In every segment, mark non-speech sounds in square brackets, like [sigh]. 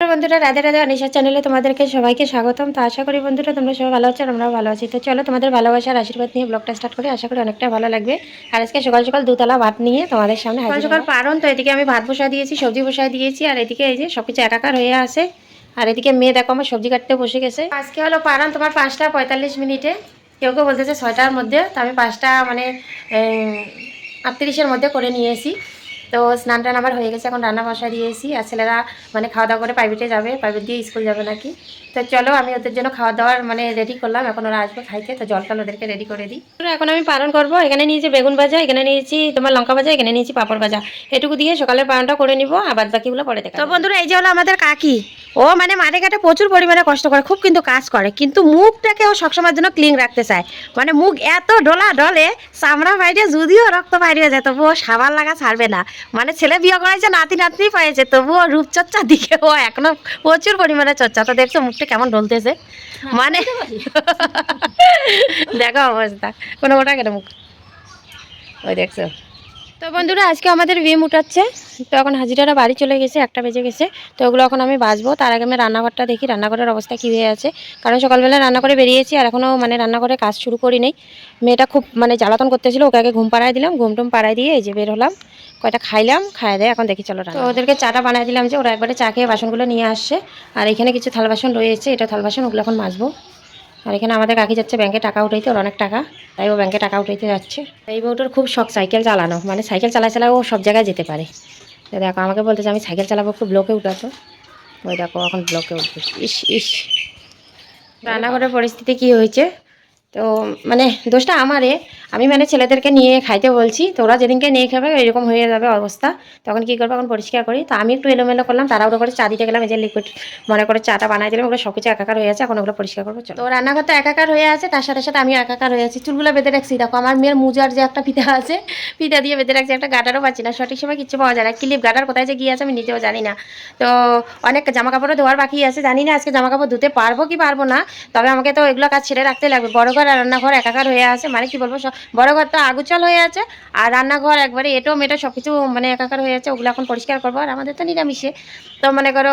বন্ধুরা রাধে রাধে অনিশা চ্যানেলে তোমাদেরকে সবাইকে স্বাগতম। তো আশা করি বন্ধুরা তোমরা সবাই ভালো আছো আর আমরাও ভালো আছি। তো চলো তোমাদের ভালোবাসার আশীর্বাদ নিয়ে ব্লগটা স্টার্ট করি। আশা করি অনেকটা ভালো লাগবে। আর আজকে সকাল সকাল দুতলা ভাত নিয়ে তোমাদের সামনে সকাল সকাল পারন তো এদিকে আমি ভাত বসা দিয়েছি সবজি বসা দিয়েছি আর এদিকে এই যে সব কিছু একাকার হয়ে আছে। আর এদিকে মেয়ে দেখো আমার সবজি কাটতে বসে গেছে। আজকে হলো পারন তোমার পাঁচটা পঁয়তাল্লিশ মিনিটে। কেউ কেউ বলতেছে ছয়টার মধ্যে তো আমি পাঁচটা মানে আটত্রিশের মধ্যে করে নিয়েছি। তো স্নান টান আবার হয়ে গেছে এখন রান্না বসা দিয়েছি। আর ছেলেরা মানে খাওয়া দাওয়া করে প্রাইভেটে যাবে প্রাইভেট দিয়ে স্কুল যাবে নাকি। তো চলো আমি ওদের জন্য খাওয়া দাওয়ার মানে রেডি করলাম এখন ওরা আসবে খাইতে। তো জল টল ওদেরকে রেডি করে দিই। তো এখন আমি পালন করব। এখানে নিয়েছি বেগুন ভাজা এখানে নিয়েছি তোমার লঙ্কা ভাজা এখানে নিয়েছি পাপড় ভাজা। এটুকু দিয়ে সকালের পালনটা করে নিব আর বাদ বাকিগুলো পরে দেখা তো বন্ধুরা এই যে হলো আমাদের কাকি। ও মানে মাঠে ঘাটে প্রচুর পরিমাণে কষ্ট করে খুব কিন্তু কাজ করে। কিন্তু মুখটাকে ও সবসময়ের জন্য ক্লিন রাখতে চায়। মানে মুখ এত ডোলা ডলে চামড়া বাইরে যদিও রক্ত বাইরে যায় তবুও সাবান লাগা ছাড়বে না। মানে ছেলে বিয়ে করাইছে নাতি নাতনি পাইছে তবুও রূপচর্চার দিকে ও এখনও প্রচুর পরিমাণে চর্চা। তো দেখছ মুখটা কেমন ডলতেছে মানে [laughs] দেখো অবস্থা। কোনো ওটা কেন মুখ। ওই দেখছ। তো বন্ধুরা, আজকে আমাদের বিম উঠাচ্ছে। তো এখন হাজিরারা বাড়ি চলে গেছে, একটা বেজে গেছে। তো ওগুলো এখন আমি বাঁচবো। তার আগে আমি রান্নাঘরটা দেখি, রান্নাঘরের অবস্থা কী হয়ে আছে। কারণ সকালবেলা রান্না করে বেরিয়েছি, আর এখনও মানে রান্নাঘরে কাজ শুরু করি নেই মেয়েটা খুব মানে জ্বালাতন করতেছিল, ওকে আগে ঘুম পাড়ায় দিলাম। ঘুম টুম পাড়ায় দিয়ে এই যে বের হলাম। কয়টা খাইলাম খাই দেয় এখন দেখি চলো তো ওদেরকে চাটা বানিয়ে দিলাম যে, ওরা একবারে চা খেয়ে বাসনগুলো নিয়ে আসছে। আর এখানে কিছু থাল বাসন রয়েছে, এটা থাল বাসন ওগুলো এখন মাজবো। আর এখানে আমাদের কাকি যাচ্ছে ব্যাংকে টাকা উঠাইতে, ওর অনেক টাকা। তাই ও ব্যাংকে টাকা উঠাইতে যাচ্ছে। এই বউটার খুব শখ সাইকেল চালানো। মানে সাইকেল চালায় চালায় ও সব জায়গায় যেতে পারে। দেখো, আমাকে বলতেছে আমি সাইকেল চালাবো একটু ব্লকে উঠাতো ওই দেখো, এখন ব্লকে উঠবে। ইস ইস। রান্নাঘরের পরিস্থিতি কি হয়েছে? তো মানে দোষটা আমারে। আমি মানে ছেলেদেরকে নিয়ে খাইতে বলছি তো ওরা যেদিনকে নিয়ে খাবে এরকম হয়ে যাবে অবস্থা। তখন কী করব? এখন পরিষ্কার করি। তো আমি একটু এলোমেলো করলাম, তারা ওরা করে চা দিতে গেলাম, এই যে লিকুইড মনে করে চাটা বানাই দিলাম ওগুলো সব কিছু একাকার হয়ে আছে, এখন ওগুলো পরিষ্কার করব। তো রান্নাঘর তো একাকার হয়ে আছে, তার সাথে সাথে আমি একাকার হয়ে আছি। চুলগুলো বেঁধে রাখছি, দেখো আমার মেয়ের মুজার যে একটা ফিতা আছে ফিতা দিয়ে বেঁধে রাখছি, একটা গাটারও পাচ্ছি না, সঠিক সময় কিচ্ছু পাওয়া যায় না। ক্লিপ গাটার কোথায় যে গিয়ে আছে আমি নিজেও জানি না। তো অনেক জামা কাপড়ও ধোয়ার বাকি আছে, জানি না আজকে জামা কাপড় ধুতে পারব কি পারব না, তবে আমাকে তো এগুলো কাজ ছেড়ে রাখতে লাগবে। বড় ঘর আর রান্নাঘর একাকার হয়ে আছে। মানে কি বলব বড় ঘর তো আগুচল হয়ে আছে। আর রান্নাঘর একবারে এটো মেটো সব কিছু মানে একাকার হয়ে আছে। ওগুলো এখন পরিষ্কার করব আর আমাদের তো নিরামিষে। তো মনে করো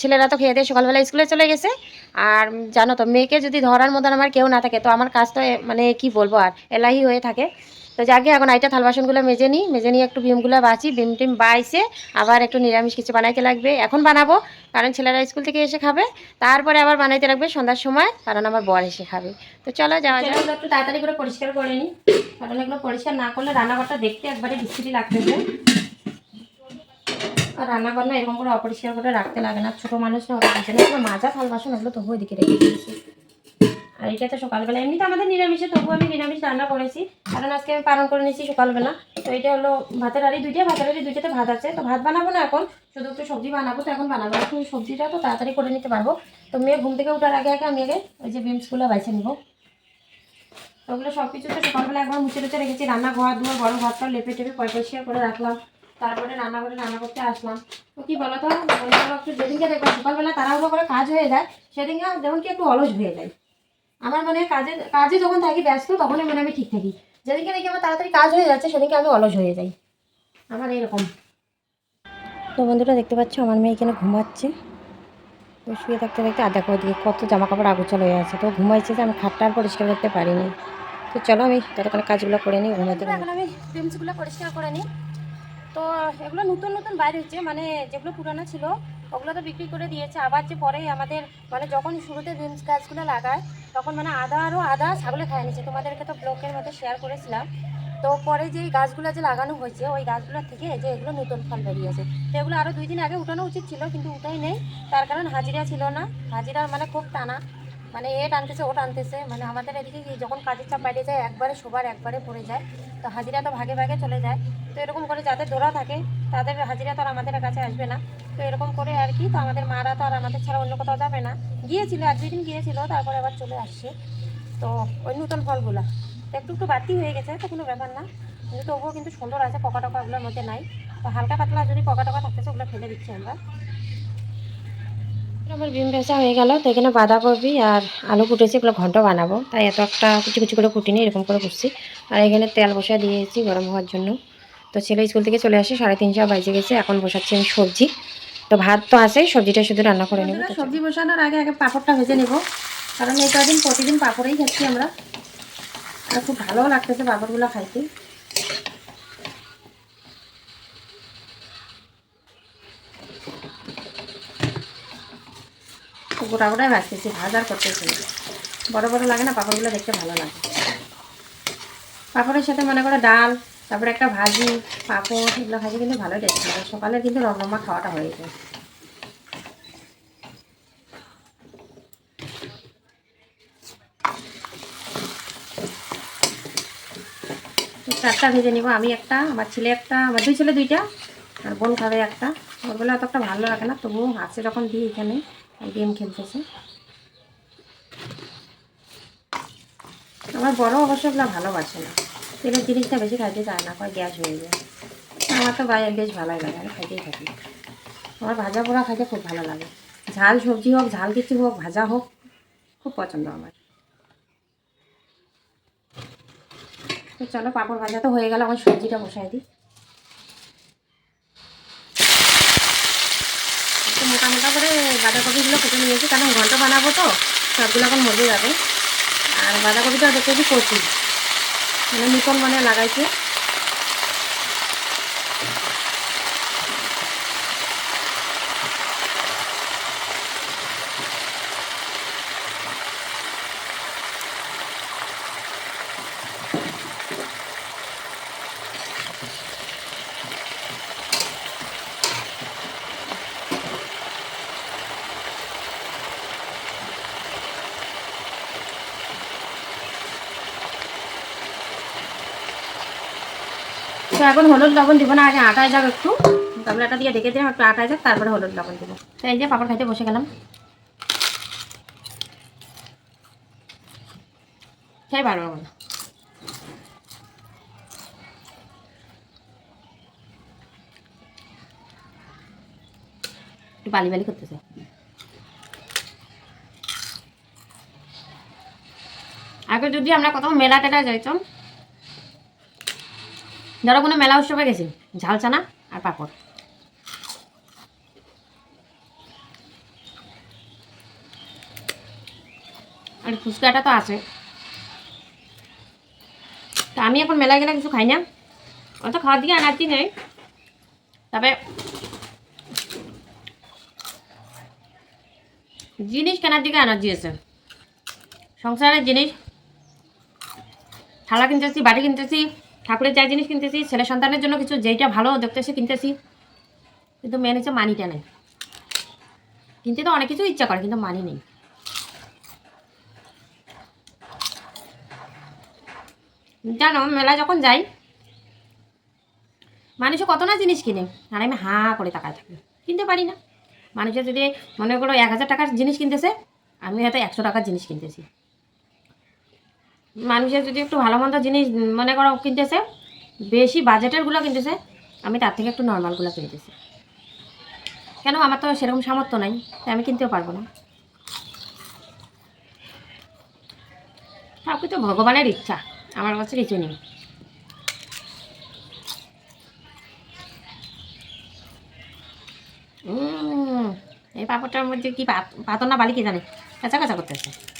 ছেলেরা তো খেয়ে দিয়ে সকালবেলা স্কুলে চলে গেছে। আর জানো তো, মেয়েকে যদি ধরার মতন আমার কেউ না থাকে, তো আমার কাজ তো মানে কি বলব আর, এলাহি হয়ে থাকে। তো যাকে এখন আইটা থাল বাসনগুলো মেজে নিই, মেজে নিয়ে একটু ভিমগুলো বাঁচি ভিম টিম বাইছে, আবার একটু নিরামিষ কিছু বানাইতে লাগবে। এখন বানাবো, কারণ ছেলেরা স্কুল থেকে এসে খাবে, তারপরে আবার বানাইতে লাগবে সন্ধ্যার সময়, কারণ আমার বর এসে খাবে। তো চলো যাওয়া যাক। একটু তাড়াতাড়ি করে পরিষ্কার করে নিই, কারণ এগুলো পরিষ্কার না করলে রান্নাঘরটা দেখতে একবারে বিশ্রী লাগতেছে। আর রান্নাঘর না এরকম করে অপরিষ্কার করে রাখতে লাগে না, ছোটো মানুষ না ওরা বুঝে না মাজা থাল বাসন ওগুলো তবুও ওইদিকে রেখে দিয়েছি। আর এটা তো সকালবেলা, এমনিতে আমাদের নিরামিষে তবু আমি নিরামিষ রান্না করেছি কারণ আজকে আমি পালন করে নিয়েছি সকালবেলা। তো এটা হলো ভাতের আড়ি দুইটা, ভাতের আড়ি দুইটাতে ভাত আছে। তো ভাত বানাবো না এখন, শুধু একটু সবজি বানাবো, তো এখন বানাবো। এখন সবজিটা তো তাড়াতাড়ি করে নিতে পারব। তো মেয়ে ঘুম থেকে ওঠার আগে আগে আমি আগে ওই যে বিমসগুলো বাইছে নিবো। তো ওগুলো সব কিছু তো সকালবেলা একবার মুছে টুচে রেখেছি। রান্না ঘর দুয়ার, বড় ঘরটা লেপে টেপে পরিষ্কার করে রাখলাম। তারপরে রান্না করে রান্না করতে আসলাম। তো কী বলো তো একটু যেদিনকে দেখব সকালবেলা তাড়াহুড়ো করে কাজ হয়ে যায়, সেদিনকে যেমন কি একটু অলস হয়ে যায়। আমার মানে কাজে কাজে যখন থাকি ব্যস্ত, তখনই মানে আমি ঠিক থাকি। যেদিনকে দেখি আমার তাড়াতাড়ি কাজ হয়ে যাচ্ছে সেদিনকে আমি অলস হয়ে যাই। আমার এরকম। তো বন্ধুরা দেখতে পাচ্ছ আমার মেয়ে এখানে ঘুমাচ্ছে। তো শুয়ে থাকতে থাকতে আর দেখো ওদিকে কত জামা কাপড় আগুচল হয়ে আছে। তো ঘুমাইছে যে আমি খাটটা আর পরিষ্কার করতে পারিনি। তো চলো আমি ততক্ষণে কাজগুলো করে নিই ঘুমাতে এখন আমি বিমসগুলো পরিষ্কার করে নিই। তো এগুলো নতুন নতুন বাইরে হচ্ছে মানে যেগুলো পুরানো ছিল, ওগুলো তো বিক্রি করে দিয়েছে। আবার যে পরে আমাদের মানে যখন শুরুতে বিমস গাছগুলো লাগায়, তখন মানে আদা আরও আদা ছাগলে খায় নিচ্ছে তোমাদেরকে তো ব্লকের মধ্যে শেয়ার করেছিলাম। তো পরে যে গাছগুলো যে লাগানো হয়েছে, ওই গাছগুলোর থেকে যে এগুলো নতুন ফল বেরিয়েছে। তো এগুলো আরও দুই দিন আগে উঠানো উচিত ছিল, কিন্তু উঠাই নেই। তার কারণ হাজিরা ছিল না। হাজিরার মানে খুব টানা। মানে এ টানতেছে, ও টানতেছে। মানে আমাদের এদিকে যখন কাজের চাপ বাইরে যায়, একবারে সবার একবারে পড়ে যায়, তো হাজিরা তো ভাগে ভাগে চলে যায়। তো এরকম করে যাদের দৌড়া থাকে, তাদের হাজিরা তো আর আমাদের কাছে আসবে না। তো এরকম করে আর কি, তো আমাদের মারা তো আর আমাদের ছাড়া অন্য কোথাও যাবে না। গিয়েছিল, এক দুই দিন গিয়েছিল, তারপরে আবার চলে আসছে। তো ওই নতুন ফলগুলা। একটু একটু বাড়তি হয়ে গেছে, তো কোনো ব্যাপার না। কিন্তু তবুও কিন্তু সুন্দর আছে পকা টকা ওগুলোর মধ্যে নাই। তো হালকা পাতলা যদি পকা টকা থাকতেছে, ওগুলো ফেলে দিচ্ছি আমরা। আমার বিম ভেজা হয়ে গেল, তো এখানে বাঁধাকপি আর আলু কুটেছি, এগুলো ঘন্ট বানাবো। তাই এত একটা কুচি কুচি করে কুটিনি, এরকম করে কুটছি। আর এখানে তেল বসা দিয়েছি গরম হওয়ার জন্য। তো ছেলে স্কুল থেকে চলে আসে, সাড়ে তিনশো বাজে গেছে, এখন বসাচ্ছি আমি সবজি। তো ভাত তো আছেই, সবজিটা শুধু রান্না করে নেব। সবজি বসানোর আগে আগে পাঁপড়টা ভেজে নেব। কারণ এই কদিন প্রতিদিন পাঁপড়েই খাচ্ছি আমরা। আর খুব ভালো লাগতেছে পাঁপড়গুলো খাইতে। গোটা গোটাই ভাজতেছি, ভাজার করতেছি বড় বড় লাগে না, পাপড়গুলো দেখতে ভালো লাগে। পাঁপড়ের সাথে মনে করে ডাল, তারপরে একটা ভাজি, পাঁপড়, এগুলো ভাজি কিন্তু ভালোই টেস্ট লাগে সকালে কিন্তু রমরমা খাওয়াটা হয়ে যায়। চারটা ভেজে নিব। আমি একটা, আমার ছেলে একটা, আমার দুই ছেলে দুইটা, আর বোন খাবে একটা। ওরগুলো অত একটা ভালো লাগে না, তবুও আছে যখন দিই এখানে। গেম খেলতেছে। আমার বড় অবশ্য ওগুলো ভালোবাসে না। তেলের জিনিসটা বেশি খাইতে চায় না কয় গ্যাস হয়ে যায়। আমার তো বাইরে বেশ ভালোই লাগে, আমি খাইতেই থাকি। আমার ভাজা পোড়া খাইতে খুব ভালো লাগে। ঝাল সবজি হোক, ঝাল কিছু হোক, ভাজা হোক, খুব পছন্দ আমার। তো চলো পাঁপড় ভাজা তো হয়ে গেল, আমার সবজিটা বসাই দিই একটু মোটা মোটা করে বাঁধাকপিগুলো কেটে নিয়েছি, কারণ ঘণ্টা বানাবো তো, সবগুলো এখন মজে যাবে। আর বাঁধাকপিটা দেখেছি কচি মানে মিশন মানে লাগাইছে। তো এখন হলুদ লবণ দিব না, আগে আটায় যাক একটু। গামলাটা দিয়ে ঢেকে দিলাম, একটু আটায় যাক, তারপরে হলুদ লবণ দিব। তো এই যে পাপড় খাইতে বসে গেলাম। খাই পারব না। একটু বালি বালি করতেছে। আগে যদি আমরা কোথাও মেলা টেলা যাইতাম ধরো কোনো মেলা উৎসবে গেছি, ঝাল চানা আর পাঁপড়। আর ফুচকাটা তো আছে। তা আমি এখন মেলায় গেলে কিছু খাই না। অত খাওয়ার দিকে এনার্জি নেই। তবে জিনিস কেনার দিকে এনার্জি আছে। সংসারের জিনিস, থালা কিনতেছি বাড়ি কিনতেছি ঠাকুরের যা জিনিস কিনতেছি, ছেলে সন্তানের জন্য কিছু যেইটা ভালো দেখতেছি কিনতেছি। কিন্তু মেন হচ্ছে মানিটা নেই। কিনতে তো অনেক কিছু ইচ্ছা করে, কিন্তু মানি নেই। জানো, মেলায় যখন যাই, মানুষে কত না জিনিস কিনে, আর আমি হাঁ করে তাকায় থাকি। কিনতে পারি না। মানুষের যদি মনে করো এক হাজার টাকার জিনিস কিনতেছে, আমি হয়তো একশো টাকার জিনিস কিনতেছি। মানুষের যদি একটু ভালো মন্দ জিনিস মনে করো কিনতেছে, বেশি বাজেটেরগুলো কিনতেছে, আমি তার থেকে একটু নর্মালগুলো কিনতেছি। কেন? আমার তো সেরকম সামর্থ্য নাই, তাই আমি কিনতেও পারব না। সব কিছু ভগবানের ইচ্ছা, আমার কাছে কিছু নেই। এই পাপড়টার মধ্যে কি পাত- পাতর না বালি কি জানে? কাঁচা কাঁচা করতেছে।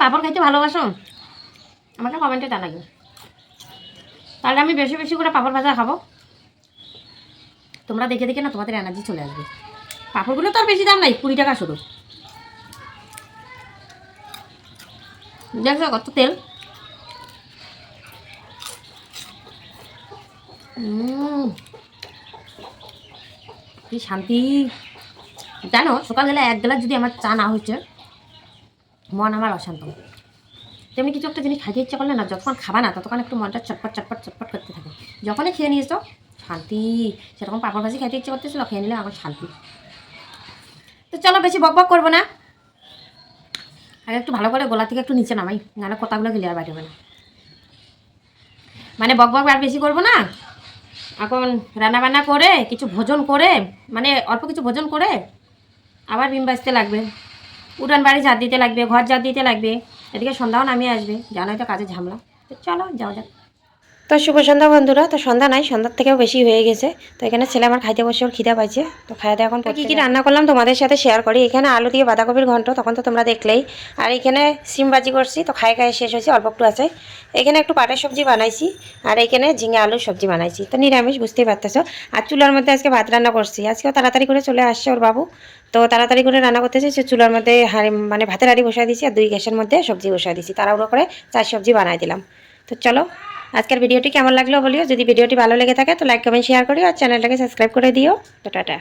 পাপড় খাইতে ভালোবাসো? আমাকে কমেন্টে জানাবে। তাহলে আমি বেশি বেশি করে পাপড় ভাজা খাব। তোমরা দেখে দেখে না, তোমাদের এনার্জি চলে আসবে। পাপড়গুলো তো আর বেশি দাম নাই, কুড়ি টাকা শুধু। দেখছ কত তেল? কি শান্তি। জানো, সকালবেলা এক গ্লাস যদি আমার চা না হচ্ছে মন আমার অশান্ত। তেমনি কিছু একটা জিনিস খাইতে ইচ্ছা করলে না, যতক্ষণ খাবা না, ততক্ষণ একটু মনটা চটপট চটপট চটপট করতে থাকে। যখনই খেয়ে নিয়েছো, শান্তি। সেরকম পাপড় ভাজি খাইতে ইচ্ছে করতেছিল, খেয়ে নিলে আমার শান্তি। তো চলো বেশি বক বক করব না। আগে একটু ভালো করে গলা থেকে একটু নিচে নামাই, নাহলে কথাগুলো ক্লিয়ার বাইরে হবে না। মানে বক বক আর বেশি করব না? এখন রান্না বান্না করে, কিছু ভোজন করে মানে অল্প কিছু ভোজন করে, আবার বিম বাজতে লাগবে। উঠান বাড়ি ঝাঁট দিতে লাগবে, ঘর ঝাঁট দিতে লাগবে। এদিকে সন্ধ্যাও নামিয়ে আসবে জানোই তো কাজে ঝামলা। চলো, যাওয়া যাক। তো শুভ সন্ধ্যা বন্ধুরা তো সন্ধ্যা নাই সন্ধ্যার থেকেও বেশি হয়ে গেছে। তো এখানে ছেলে আমার খাইতে বসে ওর খিদা পাইছে। তো খাইতে এখন কী কী রান্না করলাম তোমাদের সাথে শেয়ার করি? এখানে আলু দিয়ে বাঁধাকপির ঘন্ট তখন তো তোমরা দেখলেই। আর এখানে সিম ভাজি করছি তো খাই খাই শেষ হয়েছে অল্প একটু আছে। এখানে একটু পাটের সবজি বানাইছি আর এখানে ঝিঙে আলুর সবজি বানাইছি। তো নিরামিষ বুঝতেই পারতেছো। আর চুলার মধ্যে আজকে ভাত রান্না করছি। আজকেও তাড়াতাড়ি করে চলে আসছে ওর বাবু। তো তাড়াতাড়ি করে রান্না করতেছি সে চুলার মধ্যে হাঁড়ি মানে ভাতের হাঁড়ি বসাই দিয়েছি আর দুই গ্যাসের মধ্যে সবজি বসাই দিয়েছি। তাড়াহুড়ো করে চার সবজি বানাই দিলাম। তো চলো আজকের ভিডিওটি কেমন লাগল বলিও? যদি ভিডিওটি ভালো লেগে থাকে তো লাইক কমেন্ট শেয়ার করিও আর চ্যানেলটাকে সাবস্ক্রাইব করে দিও। তো টাটা।